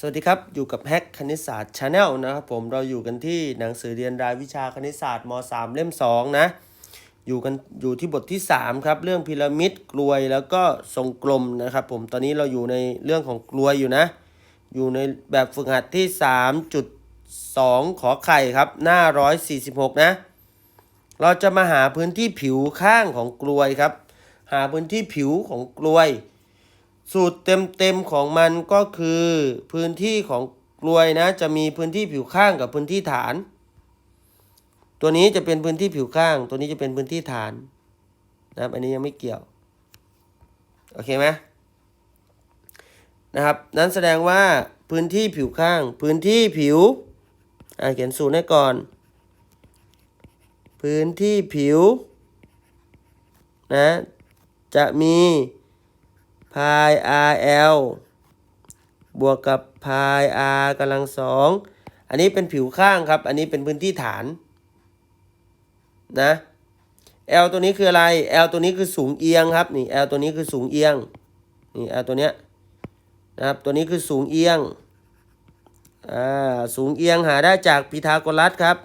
สวัสดีครับ อยู่กับแฮกคณิตศาสตร์ชาแนลนะครับผมเราอยู่กันที่หนังสือเรียนรายวิชาคณิตศาสตร์ม .3 เล่ม 2 นะ อยู่กันอยู่ที่บทที่ 3 ครับ เรื่องพีระมิดกลวยแล้วก็ทรงกลมนะครับผมตอนนี้เราอยู่ในเรื่องของกลวยอยู่นะ อยู่ในแบบฝึกหัดที่ 3.2 ขอไข่ครับ หน้า 146 นะ เราจะมาหาพื้นที่ผิวข้างของกลวยครับ หาพื้นที่ผิวของกลวย สูตรเต็มๆของมันก็คือพื้นที่ของกลวยนะ จะมีพื้นที่ผิวข้างกับพื้นที่ฐาน ตัวนี้จะเป็นพื้นที่ผิวข้าง ตัวนี้จะเป็นพื้นที่ฐานนะครับอันนี้ยังไม่เกี่ยวโอเคไหมนะครับ นั้นแสดงว่าพื้นที่ผิวข้าง พื้นที่ผิวอ่าเขียนสูตรให้ก่อน พื้นที่ผิวนะจะมี พาย RL บวกกับพาย R กำลังสองอันนี้เป็นผิวข้างครับ อันนี้เป็นพื้นที่ฐานนะ L ตัวนี้คืออะไร L ตัวนี้คือสูงเอียงครับนี่ L ตัวนี้คือสูงเอียงนี่ L ตัวเนี้ยนะครับตัวนี้คือสูงเอียงอ่าสูงเอียงหาได้จากพีทาโกรัสครับ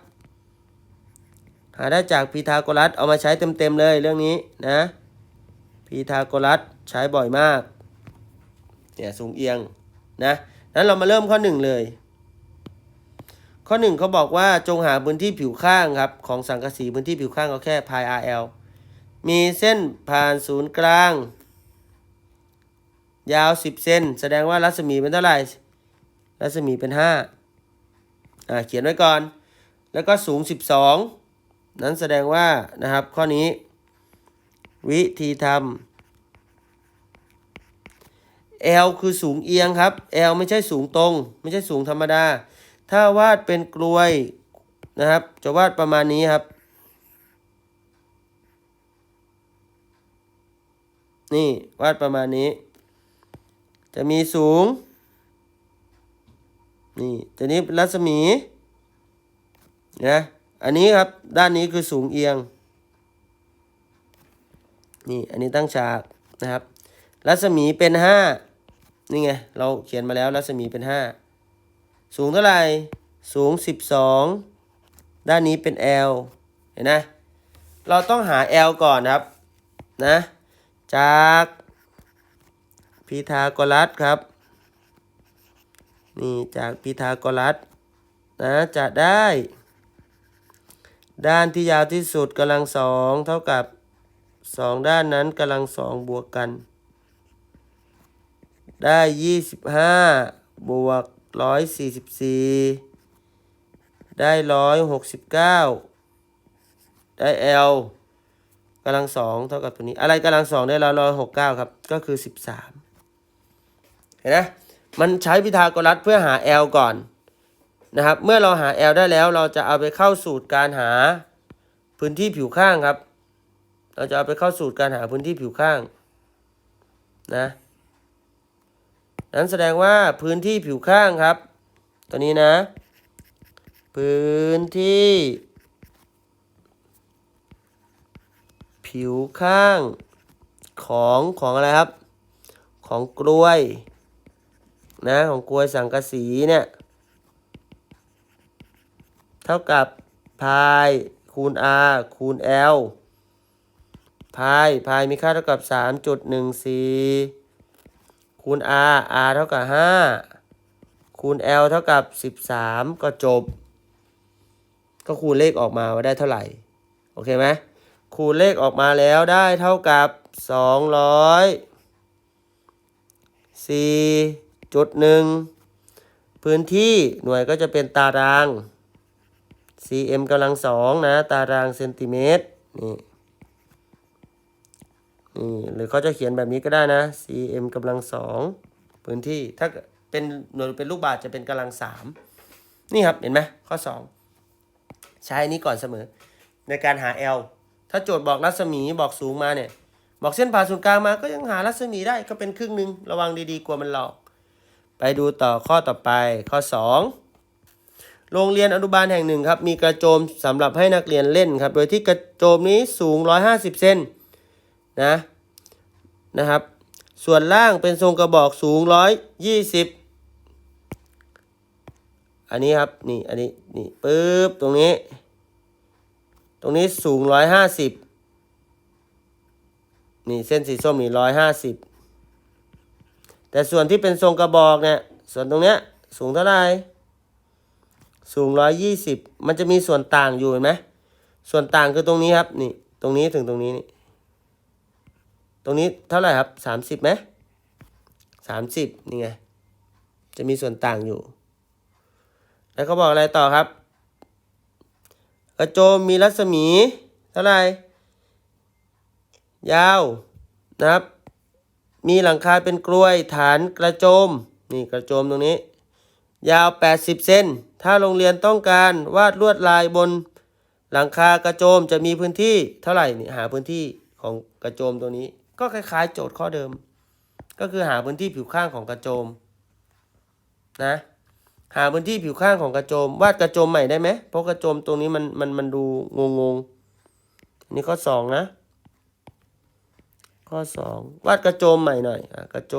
หาได้จากพีทาโกรัสเอามาใช้เต็มๆเลยเรื่องนี้นะพีทาโกรัส ใช้บ่อยมากเนี่ยสูงเอียงนะนั้นเรามาเริ่มข้อหนึ่งเลย ข้อหนึ่งเขาบอกว่าจงหาพื้นที่ผิวข้างครับ ของสังกะสีพื้นที่ผิวข้างก็แค่พาย RL มีเส้นผ่านศูนย์กลาง ยาว 10 เซนแสดงว่ารัศมีเป็นเท่าไหร่ รัศมีเป็น 5 อ่าเขียนไว้ก่อน แล้วก็สูง 12 นั้นแสดงว่านะครับข้อนี้ วิธีทำ L คือสูงเอียงครับ L ไม่ใช่สูงตรง ไม่ใช่สูงธรรมดา ถ้าวาดเป็นกลวยนะครับ จะวาดประมาณนี้ครับ นี่วาดประมาณนี้ จะมีสูง นี่จะนี้รัศมีนะอันนี้ครับด้านนี้คือสูงเอียง นี่อันนี้ตั้งฉากนะครับรัศมีเป็นห้า นี่ไง เราเขียนมาแล้วรัศมีเป็นห้าสูงเท่าไหร่ สูงสิบสองด้านนี้เป็น L เห็นนะ เราต้องหา L ก่อนครับ นะ จากพีทาโกรัสครับ นี่จากพีทาโกรัสนะจะได้ ด้านที่ยาวที่สุดกำลังสองเท่ากับสองด้านนั้นกำลังสองบวกกัน ได้ยี่สิบห้าบวกร้อยสี่สิบสี่ได้ร้อยหกสิบเก้าได้ L กำลังสองเท่ากับตัวนี้ อะไรกำลังสองได้ร้อยร้อยหกเก้าครับ ก็คือสิบสามเห็นไหมมันใช้พิทาโกรัสเพื่อหา L ก่อนนะครับ เมื่อเราหา L ได้แล้วเราจะเอาไปเข้าสูตรการหาพื้นที่ผิวข้างครับ เราจะเอาไปเข้าสูตรการหาพื้นที่ผิวข้างนะ นั้นแสดงว่าพื้นที่ผิวข้างครับ ตัวนี้นะ พื้นที่ ผิวข้างของของอะไรครับ ของกล้วยนะของกล้วยสังกะสีเนี่ยเท่ากับพายคูณ r คูณ l พายพายมีค่าเท่ากับ 3.14 คูณ r r เท่ากับ 5 คูณ l เท่ากับ 13 ก็จบ ก็คูณเลขออกมาว่าได้เท่าไหร่ โอเคไหมคูณเลขออกมาแล้วได้เท่ากับ 204.1 พื้นที่หน่วยก็จะเป็นตาราง cm กำลังสองนะ ตารางเซนติเมตรนี่ นี่หรือเขาจะเขียนแบบนี้ก็ได้นะ cm กำลังสองพื้นที่ถ้าเป็นหน่วยเป็นลูกบาศก์จะเป็นกำลังสามนี่ครับเห็นไหมข้อ 2 ใช้อันนี้ก่อนเสมอ ในการหา L ถ้าโจทย์บอกรัศมีบอกสูงมาเนี่ย บอกเส้นผ่าศูนย์กลางมาก็ยังหารัศมีได้ก็เป็นครึ่งหนึ่งระวังดีๆกลัวมันหลอก ไปดูต่อข้อต่อไปข้อ 2 โรงเรียนอนุบาลแห่งหนึ่งครับ มีกระโจมสำหรับให้นักเรียนเล่นครับ โดยที่กระโจมนี้สูง 150 เซน นะนะครับ ส่วนล่างเป็นทรงกระบอกสูง120อันนี้ครับนี่อันนี้นี่ปึ๊บตรงนี้ ตรงนี้สูงร้อยห้าสิบนี่เส้นสีส้มนี่ร้อยห้าสิบแต่ส่วนที่เป็นทรงกระบอกเนี่ยส่วนตรงเนี้ยสูงเท่าไหร่สูงร้อยยี่สิบมันจะมีส่วนต่างอยู่เห็นไหมส่วนต่างคือตรงนี้ครับนี่ตรงนี้ถึงตรงนี้นี่ ตรงนี้เท่าไหร่ครับสามสิบไหมสามสิบนี่ไง จะมีส่วนต่างอยู่ แล้วเขาบอกอะไรต่อครับกระโจมมีรัศมี เท่าไหร่ ยาวนะครับ มีหลังคาเป็นกล้วยฐานกระโจม นี่กระโจมตรงนี้ ยาว 80 เซนถ้าโรงเรียนต้องการวาดลวดลายบนหลังคากระโจมจะมีพื้นที่เท่าไหร่นี่หาพื้นที่ของกระโจมตัวนี้ ก็คล้ายๆ โจทย์ข้อเดิม ก็คือหาพื้นที่ผิวข้างของกระโจมนะหาพื้นที่ผิวข้างของกระโจม วาดกระโจมใหม่ได้ไหมเพราะกระโจมตรงนี้มันมันมันดูงงงๆนนี้ข้อสองนะ ข้อสองวาดกระโจมใหม่หน่อยอะกระโจ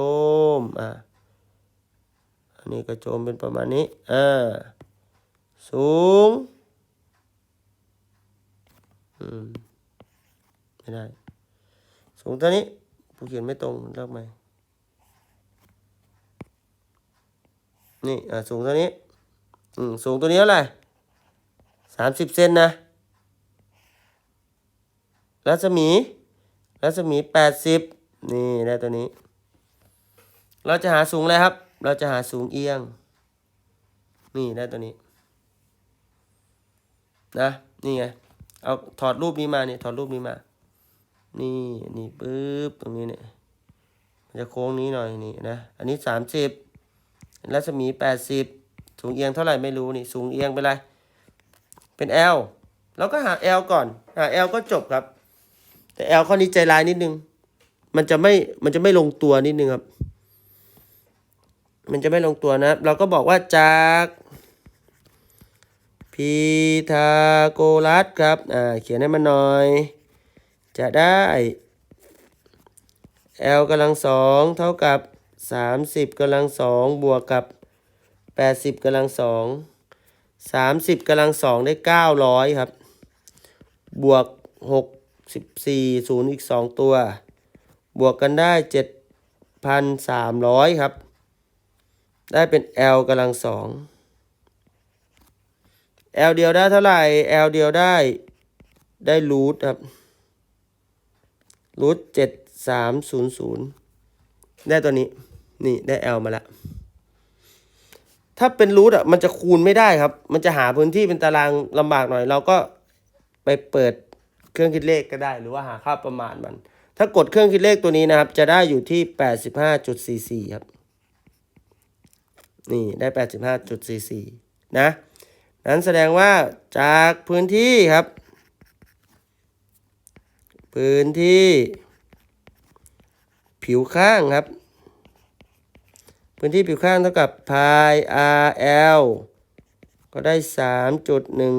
มอะอันนี้กระโจมเป็นประมาณนี้อ่าสูงอืมไม่ได้ สูงเท่านี้ผู้เขียนไม่ตรงเลิกไหมนี่อะสูงเท่านี้ อืมสูงตัวนี้เท่าไหร่สามสิบเซนนะ รัศมี รัศมีแปดสิบนี่ได้ตัวนี้ เราจะหาสูงอะไรครับ เราจะหาสูงเอียง นี่ได้ตัวนี้ นะ นี่ไง เอาถอดรูปนี้มาเนี่ยถอดรูปนี้มา นี่นี่ปึ๊บตรงนี้เนี่ยมันจะโค้งนี้หน่อยนี่นะอันนี้สามสิบรัศมีแปดสิบสูงเอียงเท่าไหร่ไม่รู้นี่สูงเอียงเป็นไรเป็น L เราก็หา L ก่อนหา L ก็จบครับ แต่ L ข้อนี้ใจร้ายนิดนึง มันจะไม่มันจะไม่ลงตัวนิดนึงครับ มันจะไม่ลงตัวนะ เราก็บอกว่าจากพีทาโกรัสครับอ่าเขียนให้มันหน่อย จะได้ L กำลังสองเท่ากับ 30กำลังสองบวกกับ 80กำลังสอง30กำลังสองได้ 900 ครับ บวก 64ศูนย์อีก 2 ตัว บวกกันได้ 7,300 ครับ ได้เป็น L กำลังสอง L เดียวได้เท่าไหร่ L เดียวได้ได้รูทครับ รูทเจ็ดสามศูนย์ศูนย์ได้ตัวนี้ นี่ได้ L มาแล้วถ้าเป็นรูทอะมันจะคูณไม่ได้ครับ มันจะหาพื้นที่เป็นตารางลำบากหน่อย เราก็ไปเปิดเครื่องคิดเลขก็ได้ หรือว่าหาค่าประมาณมัน ถ้ากดเครื่องคิดเลขตัวนี้นะครับ จะได้อยู่ที่แปดสิบห้าจุดสี่สี่ครับ นี่ได้แปดสิบห้าจุดสี่สี่นะ นั้นแสดงว่าจากพื้นที่ครับ พื้นที่ ผิวข้างครับ พื้นที่ผิวข้างเท่ากับ pi rl ก็ได้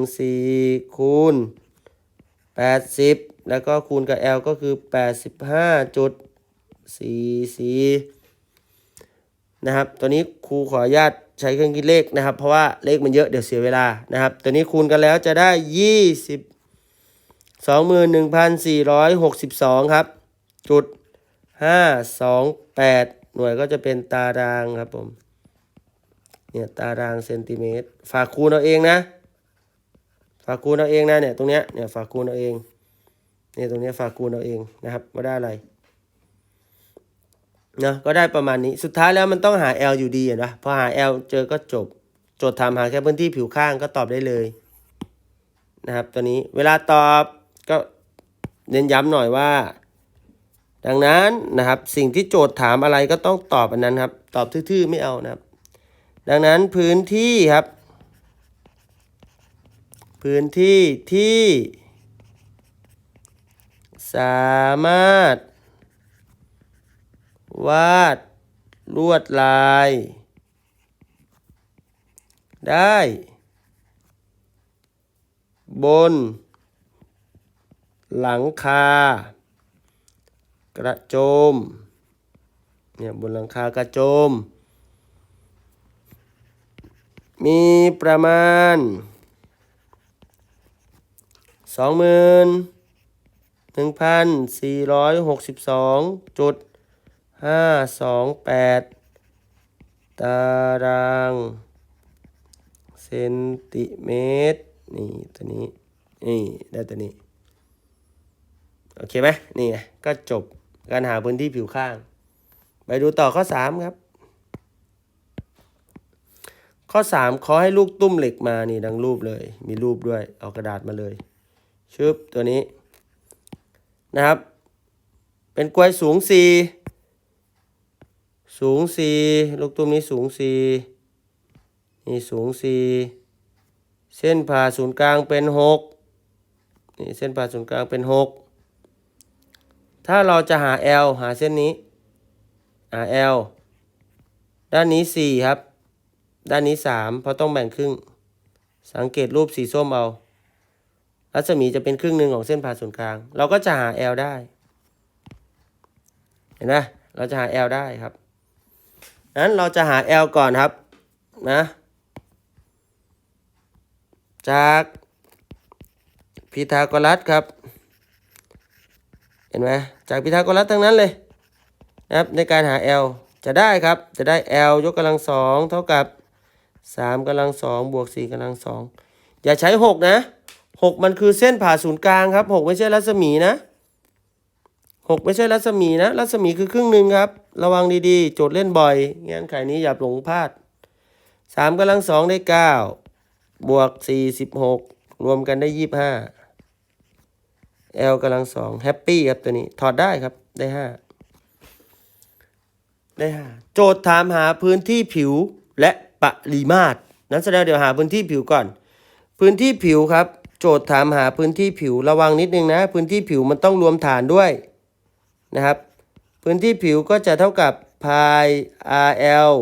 3.14 คูณ 80 แล้วก็คูณกับ l ก็คือ 85.44 นะครับ ตัวนี้ครูขออนุญาตใช้เครื่องคิดเลขนะครับ เพราะว่าเลขมันเยอะเดี๋ยวเสียเวลานะครับ ตัวนี้คูณกันแล้วจะได้ 20 21,462ครับ จุด528หน่วยก็จะเป็นตารางครับผม เนี่ยตารางเซนติเมตร ฝากคูณเอาเองนะ ฝากคูณเอาเองนะเนี่ยตรงเนี้ยเนี่ยฝากคูณเอาเอง เนี่ยตรงเนี้ยฝากคูณเอาเองนะครับว่าได้อะไรเนาะก็ได้ประมาณนี้ สุดท้ายแล้วมันต้องหา L อยู่ดีเห็นปะพอหา L เจอก็จบ โจทย์ถามหาแค่พื้นที่ผิวข้างก็ตอบได้เลยนะครับตัวนี้เวลาตอบ ก็เน้นย้ำหน่อยว่า ดังนั้นนะครับ สิ่งที่โจทย์ถามอะไรก็ต้องตอบอันนั้นครับ ตอบทื่อๆไม่เอานะครับ ดังนั้นพื้นที่ครับ พื้นที่ที่ สามารถ วาดลวดลาย ได้ บน หลังคา กระโจม เนี่ยบนหลังคากระโจม มีประมาณสองหมื่นหนึ่งพันสี่ร้อยหกสิบสองจุดห้าสองแปดตารางเซนติเมตร นี่ตัวนี้ นี่ ได้ตัวนี้ โอเคไหมนี่ก็จบการหาพื้นที่ผิวข้าง ไปดูต่อข้อสามครับ ข้อสามขอให้ลูกตุ้มเหล็กมานี่ดังรูปเลย มีรูปด้วย เอากระดาษมาเลยชึบตัวนี้นะครับ เป็นกลวยสูงสี่สูงสี่ลูกตุ้มนี้สูงสี่นี่สูงสี่เส้นผ่าศูนย์กลางเป็นหกนี่เส้นผ่าศูนย์กลางเป็นหก ถ้าเราจะหา L หาเส้นนี้หา L ด้านนี้สี่ครับ ด้านนี้สามเพราะต้องแบ่งครึ่ง สังเกตรูปสีส้มเอา รัศมีจะเป็นครึ่งหนึ่งของเส้นผ่าศูนย์กลาง เราก็จะหา L ได้ เห็นไหมเราจะหา L ได้ครับนั้นเราจะหา L ก่อนครับ นะ จากพีทาโกรัสครับ ห็นไหมจากพีทาโกรัสทั้งนั้นเลยนะครับในการหา L จะได้ครับ จะได้ L ยกกำลังสองเท่ากับสามกำลังสองบวกสี่กำลังสองอย่าใช้หกนะหกมันคือเส้นผ่าศูนย์กลางครับหกไม่ใช่รัศมีนะหกไม่ใช่รัศมีนะ รัศมีคือครึ่งหนึ่งครับ ระวังดีๆ โจทย์เล่นบ่อยงานไขนี้อย่าหลงพลาดสามกำลังสองได้เก้าบวกสี่สิบหกรวมกันได้ยี่ห้า L กำลังสองแฮปปี้ครับตัวนี้ ถอดได้ครับได้ห้าได้ห้าโจทย์ถามหาพื้นที่ผิวและปริมาตร นั้นแสดงเดี๋ยวหาพื้นที่ผิวก่อน พื้นที่ผิวครับ โจทย์ถามหาพื้นที่ผิวระวังนิดนึงนะ พื้นที่ผิวมันต้องรวมฐานด้วยนะครับ พื้นที่ผิวก็จะเท่ากับ pi rl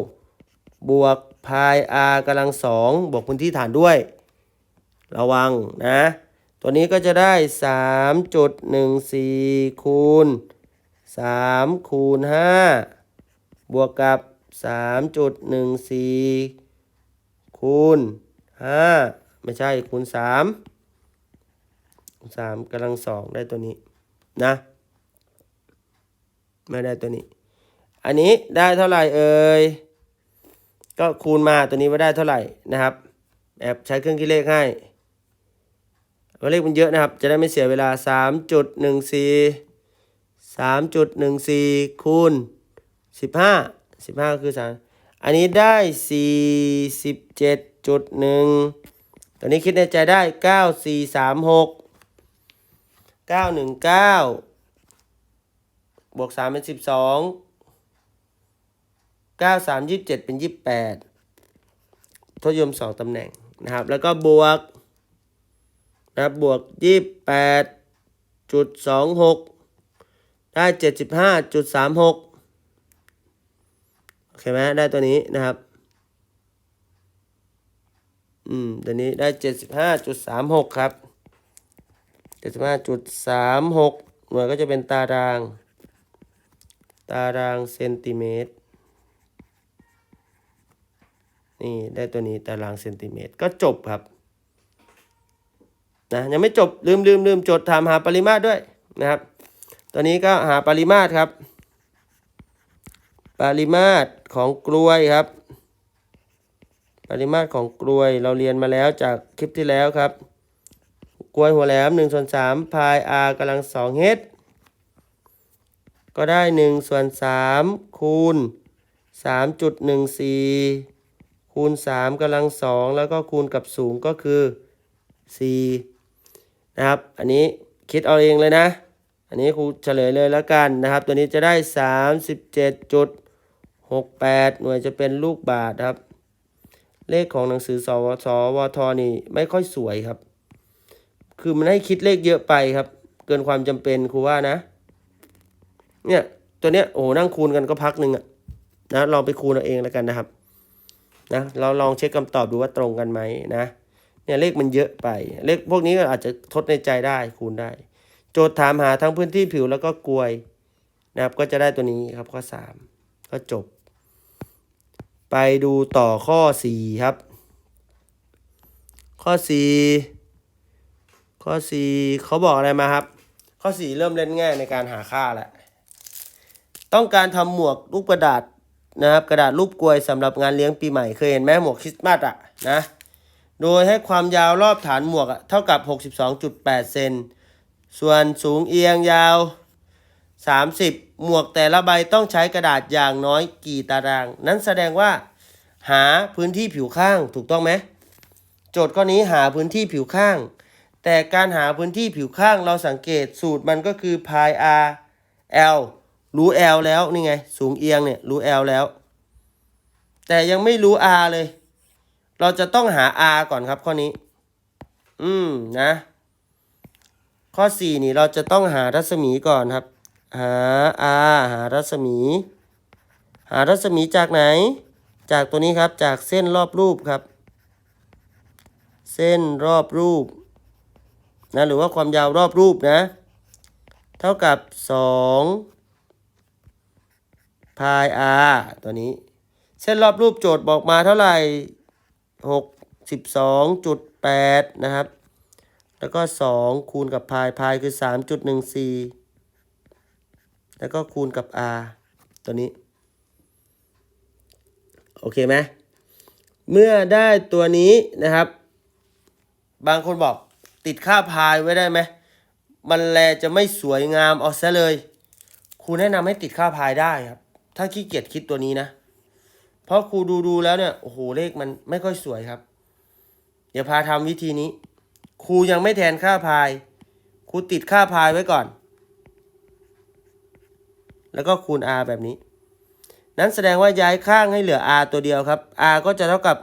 บวก pi r กำลังสองบวกพื้นที่ฐานด้วย ระวังนะ ตัวนี้ก็จะได้ 3.14 คูณ 3 คูณ 5 บวกกับ 3.14 คูณ 5 ไม่ใช่คูณ 3 คูณ3กำลังสองได้ตัวนี้นะไม่ได้ตัวนี้ อันนี้ได้เท่าไหร่เอ่ยก็คูณมาตัวนี้ว่าได้เท่าไหร่นะครับแอบใช้เครื่องคิดเลขให้ ตัวเลขมันเยอะนะครับ จะได้ไม่เสียเวลา 3.14 3.14 คูณ 15 15 คือ 3 อันนี้ได้ 47.1ตัวนี้คิดในใจได้ 9436 919 บวก 3 เป็น 12 9 3 27 เป็น 28ทศนิยม 2 ตำแหน่งนะครับ แล้วก็บวก นะบวกยี่แปดจุดสองหกได้เจ็ดสิบห้าจุดสามหกโอเคไหมได้ตัวนี้นะครับ อืม ตัวนี้ได้เจ็ดสิบห้าจุดสามหกครับเจ็ดสิบห้าจุดสามหกหน่วยก็จะเป็นตาราง ตารางเซนติเมตร นี่ได้ตัวนี้ตารางเซนติเมตร ก็จบครับ นะยังไม่จบลืมลืมลืมจดถามหาปริมาตรด้วยนะครับตัวนี้ก็หาปริมาตรครับ ปริมาตรของกลวยครับ ปริมาตรของกลวยเราเรียนมาแล้วจากคลิปที่แล้วครับ กลวยหัวแหลม1ส่วน3พาย r กำลัง2 h ก็ได้1ส่วน3คูณ 3.14 คูณ3กำลัง2แล้วก็คูณกับสูงก็คือ4 นะครับ อันนี้คิดเอาเองเลยนะ อันนี้ครูเฉลยเลยแล้วกันนะครับ ตัวนี้จะได้ 37.68 หน่วยจะเป็นลูกบาทครับ เลขของหนังสือสวสวทนี่ไม่ค่อยสวยครับ คือมันให้คิดเลขเยอะไปครับ เกินความจำเป็นครูว่านะ เนี่ยตัวเนี้ยโอ้นั่งคูณกันก็พักหนึ่งอะนะลองไปคูณเอาเองแล้วกันนะครับนะเราลองเช็คคำตอบดูว่าตรงกันไหมนะ เนี่ยเลขมันเยอะไป เลขพวกนี้ก็อาจจะทดในใจได้คูณได้ โจทย์ถามหาทั้งพื้นที่ผิวแล้วก็กลวยนะครับก็จะได้ตัวนี้ครับข้อ 3 ก็จบ ไปดูต่อข้อ 4 ครับ ข้อสี่ข้อสี่เขาบอกอะไรมาครับ ข้อสี่เริ่มเล่นง่ายในการหาค่าแล้วต้องการทำหมวกลูกกระดาษนะครับกระดาษรูปกลวยสำหรับงานเลี้ยงปีใหม่เคยเห็นไหมหมวกคริสต์มาสอะนะ โดยให้ความยาวรอบฐานหมวกเท่ากับ 62.8 เซน ส่วนสูงเอียงยาว 30 หมวกแต่ละใบต้องใช้กระดาษอย่างน้อยกี่ตาราง นั้นแสดงว่า หาพื้นที่ผิวข้างถูกต้องไหม โจทย์ข้อนี้หาพื้นที่ผิวข้าง แต่การหาพื้นที่ผิวข้างเราสังเกตสูตรมันก็คือ pi r l รู้ l แล้วนี่ไง สูงเอียงเนี่ยรู้ l แล้ว แต่ยังไม่รู้ r เลย เราจะต้องหา r ก่อนครับข้อนี้ อืมนะ ข้อ4นี่เราจะต้องหารัศมีก่อนครับ หา r หารัศมี หารัศมีจากไหน จากตัวนี้ครับ จากเส้นรอบรูปครับ เส้นรอบรูปนะหรือว่าความยาวรอบรูปนะ เท่ากับ2 pi r ตัวนี้ เส้นรอบรูปโจทย์บอกมาเท่าไหร่ 62.8นะครับ แล้วก็2คูณกับ pi pi คือ3.14แล้วก็คูณกับ r ตัวนี้ โอเคไหมเมื่อได้ตัวนี้นะครับ บางคนบอกติดค่าพายไว้ได้ไหม มันแลจะไม่สวยงามเอาซะเลย ครูแนะนำให้ติดค่าพายได้ครับ ถ้าขี้เกียจคิดตัวนี้นะ เพราะครูดูดูแล้วเนี่ยโอ้โหเลขมันไม่ค่อยสวยครับ เดี๋ยวพาทำวิธีนี้ ครูยังไม่แทนค่าพาย ครูติดค่าพายไว้ก่อน แล้วก็คูณ r แบบนี้ นั้นแสดงว่าย้ายข้างให้เหลือ r ตัวเดียวครับ r ก็จะเท่ากับ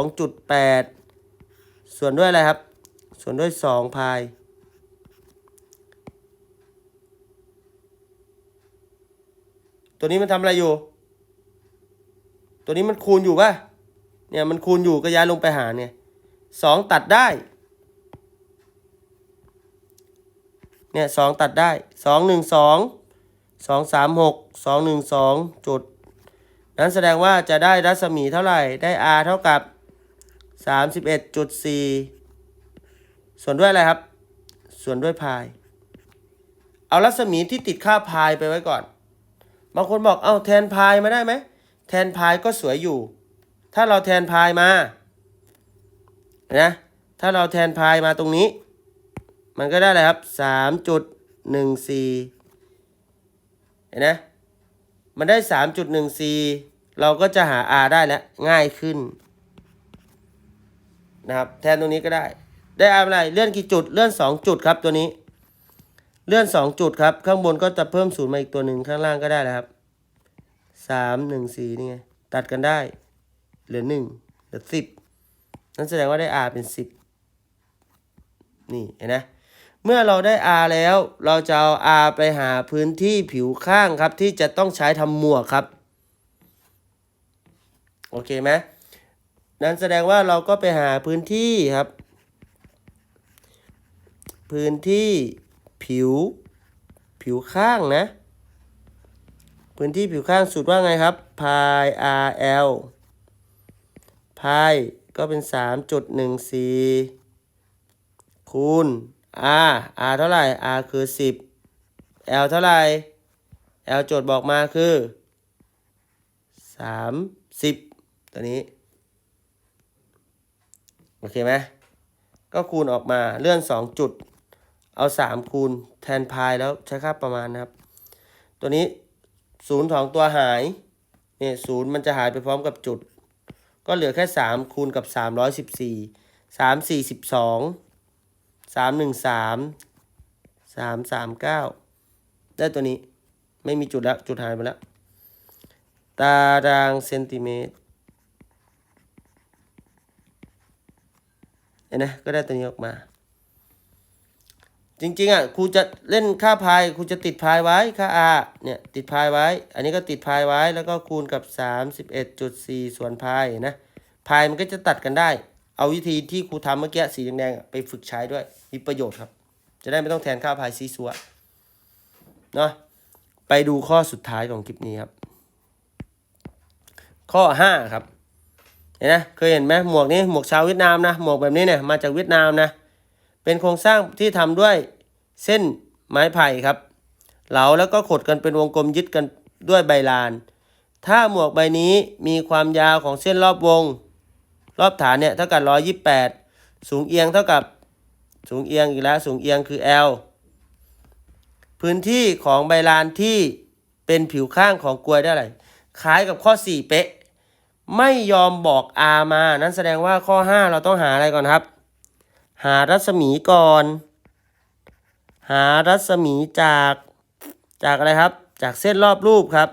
62.8 ส่วนด้วยอะไรครับ ส่วนด้วย 2 พายตัวนี้มันทำอะไรอยู่ ตัวนี้มันคูณอยู่ป่ะเนี่ยมันคูณอยู่ก็ย้ายลงไปหาเนี่ยสองตัดได้ เนี่ยสองตัดได้สองหนึ่งสองสองสามหกสองหนึ่งสองจุด นั้นแสดงว่าจะได้รัศมีเท่าไหร่ ได้ r เท่ากับสามสิบเอ็ดจุดสี่ส่วนด้วยอะไรครับ ส่วนด้วยพาย เอารัศมีที่ติดค่าพายไปไว้ก่อน บางคนบอกเอาแทนพายมาได้ไหม แทนพายก็สวยอยู่ ถ้าเราแทนพายมานะถ้าเราแทนพายมาตรงนี้ มันก็ได้เลยครับสามจุดหนึ่งสี่เห็นไหมมันได้สามจุดหนึ่งสี่เราก็จะหา r ได้แล้วง่ายขึ้นนะครับแทนตรงนี้ก็ได้ ได้ r อะไรเลื่อนกี่จุดเลื่อนสองจุดครับตัวนี้ เลื่อนสองจุดครับ ข้างบนก็จะเพิ่มศูนย์มาอีกตัวหนึ่งข้างล่างก็ได้แล้วครับ สามหนึ่งสี่นี่ไง ตัดกันได้ เหลือหนึ่งเหลือสิบนั่นแสดงว่าได้ r เป็นสิบนี่เห็นไหมเมื่อเราได้ r แล้ว เราจะเอา r ไปหาพื้นที่ผิวข้างครับ ที่จะต้องใช้ทำหมวกครับ โอเคไหมนั้นแสดงว่าเราก็ไปหาพื้นที่ครับ พื้นที่ผิวผิวข้างนะ พื้นที่ผิวข้างสุดว่าไงครับ pi rl pi ก็เป็น 3.14 คูณ r r เท่าไหร่ r คือ 10 l เท่าไหร่ l โจทย์บอกมาคือ 30 ตัวนี้ โอเคไหมก็คูณออกมาเลื่อน 2 จุด เอา 3 คูณแทนพายแล้วใช้ค่าประมาณนะครับ ตัวนี้ ศูนย์ของตัวหายเนี่ยศูนย์มันจะหายไปพร้อมกับจุด ก็เหลือแค่3คูณกับ314 3 4 12 3 1 3 3 3 9ได้ตัวนี้ไม่มีจุดแล้ว จุดหายไปแล้ว ตารางเซนติเมตรเห็นไหมก็ได้ตัวนี้ออกมา จริงๆอะครูจะเล่นค่าพายครูจะติดพายไว้ค่า r เนี่ยติดพายไว้ อันนี้ก็ติดพายไว้แล้วก็คูณกับ 31.4 ส่วนพายนะพายมันก็จะตัดกันได้ เอาวิธีที่ครูทำเมื่อกี้สีแดงๆไปฝึกใช้ด้วยมีประโยชน์ครับ จะได้ไม่ต้องแทนค่าพายซีซัวเนาะไปดูข้อสุดท้ายของคลิปนี้ครับ ข้อ 5 ครับเห็นนะเคยเห็นไหมหมวกนี้หมวกชาวเวียดนามนะหมวกแบบนี้เนี่ยมาจากเวียดนามนะ เป็นโครงสร้างที่ทำด้วยเส้นไม้ไผ่ครับ เหลาแล้วก็ขดกันเป็นวงกลมยึดกันด้วยใบลาน ถ้าหมวกใบนี้มีความยาวของเส้นรอบวง รอบฐานเนี่ยเท่ากับ128 สูงเอียงเท่ากับสูงเอียงอีกแล้วสูงเอียงคือ L พื้นที่ของใบลานที่เป็นผิวข้างของกลวยได้ไรคล้ายกับข้อ 4 เป๊ะ ไม่ยอมบอก R มา นั้นแสดงว่าข้อ 5 เราต้องหาอะไรก่อนครับ หารัศมีก่อน หารัศมีจากจากอะไรครับ จากเส้นรอบรูปครับ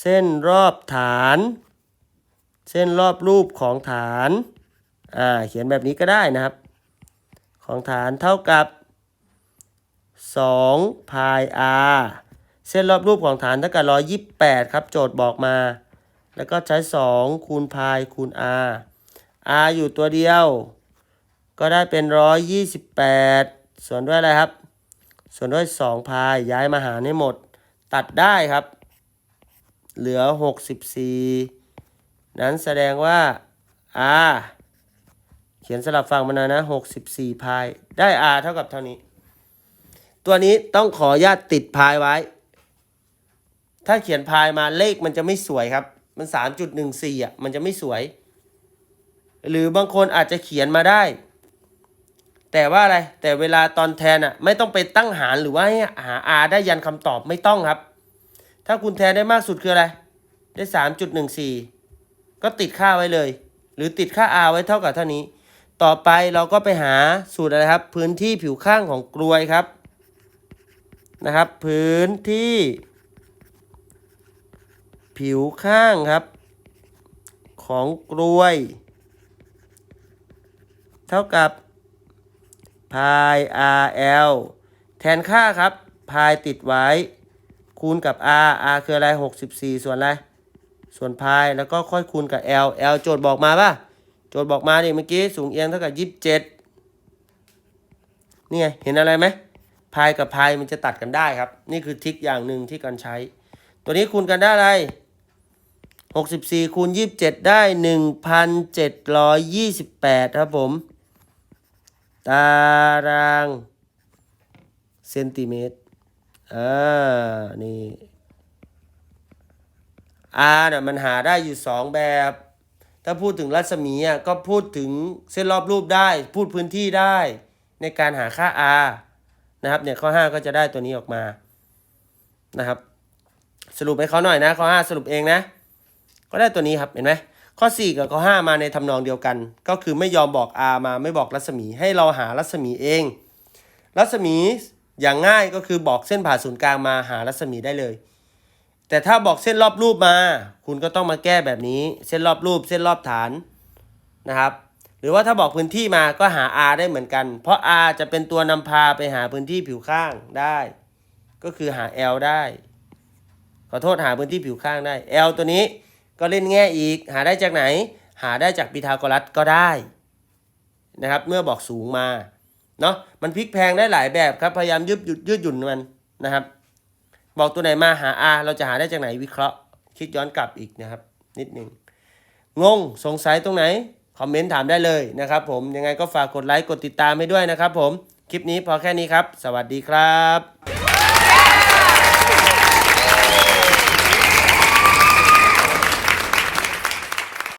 เส้นรอบฐาน เส้นรอบรูปของฐาน อ่า เขียนแบบนี้ก็ได้นะครับ ของฐานเท่ากับ2พาย r เส้นรอบรูปของฐานเท่ากับ 128 ครับ โจทย์บอกมา แล้วก็ใช้ 2 คูณพายคูณ r r อยู่ตัวเดียว ก็ได้เป็น 128 ส่วนด้วยอะไรครับ ส่วนด้วย 2 พายย้ายมาหารให้หมด ตัดได้ครับ เหลือ 64 นั้นแสดงว่า r เขียนสลับฝั่งมาหน่อยนะ 64 พาย ได้ r เท่ากับเท่านี้ ตัวนี้ต้องขออนุญาตติดพายไว้ ถ้าเขียนพายมาเลขมันจะไม่สวยครับ มัน 3.14อะ มันจะไม่สวย หรือบางคนอาจจะเขียนมาได้ แต่ว่าอะไรแต่เวลาตอนแทนอะไม่ต้องไปตั้งหารหรือว่าให้หา r ได้ยันคำตอบไม่ต้องครับ ถ้าคุณแทนได้มากสุดคืออะไร ได้ 3.14 ก็ติดค่าไว้เลย หรือติดค่า r ไว้เท่ากับเท่านี้ ต่อไปเราก็ไปหาสูตรอะไรครับ พื้นที่ผิวข้างของกลวยครับนะครับ พื้นที่ ผิวข้างครับ ของกลวย เท่ากับ พาย RL แทนค่าครับพายติดไว้ คูณกับ R R คืออะไร 64 ส่วนอะไร ส่วนพายแล้วก็ค่อยคูณกับ L L โจทย์บอกมาป่ะ โจทย์บอกมาดิเมื่อกี้สูงเอียงเท่ากับ 27 นี่ไง เห็นอะไรไหมพายกับพายมันจะตัดกันได้ครับ นี่คือทริคอย่างหนึ่งที่การใช้ ตัวนี้คูณกันได้อะไร64คูณ27 ได้ 1,728 ครับผม ตารางเซนติเมตร อ่า นี่ R เนี่ยมันหาได้อยู่2แบบ ถ้าพูดถึงรัศมีอะก็พูดถึงเส้นรอบรูปได้ พูดพื้นที่ได้ ในการหาค่า R นะครับ เนี่ยข้อ 5 ก็จะได้ตัวนี้ออกมา นะครับ สรุปให้เขาหน่อยนะ ข้อ 5 สรุปเองนะ ก็ได้ตัวนี้ครับ เห็นไหม ข้อ 4 กับข้อ 5 มาในทำนองเดียวกัน ก็คือไม่ยอมบอก R มาไม่บอกรัศมีให้เราหารัศมีเอง รัศมีอย่างง่ายก็คือบอกเส้นผ่าศูนย์กลางมาหารัศมีได้เลย แต่ถ้าบอกเส้นรอบรูปมา คุณก็ต้องมาแก้แบบนี้ เส้นรอบรูป เส้นรอบฐานนะครับ หรือว่าถ้าบอกพื้นที่มาก็หา R ได้เหมือนกัน เพราะ R จะเป็นตัวนำพาไปหาพื้นที่ผิวข้างได้ ก็คือหา L ได้ ขอโทษหาพื้นที่ผิวข้างได้ L ตัวนี้ ก็เล่นแง่อีก หาได้จากไหน หาได้จากปีทาโกรัสก็ได้นะครับ เมื่อบอกสูงมาเนาะมันพลิกแพงได้หลายแบบครับ พยายามยืดหยุดยืดหยุ่นมันนะครับ บอกตัวไหนมาหา R เราจะหาได้จากไหนวิเคราะห์ คิดย้อนกลับอีกนะครับ นิดหนึ่งงงสงสัยตรงไหน คอมเมนต์ถามได้เลยนะครับผมยังไงก็ฝากกดไลค์กดติดตามให้ด้วยนะครับผม คลิปนี้พอแค่นี้ครับ สวัสดีครับ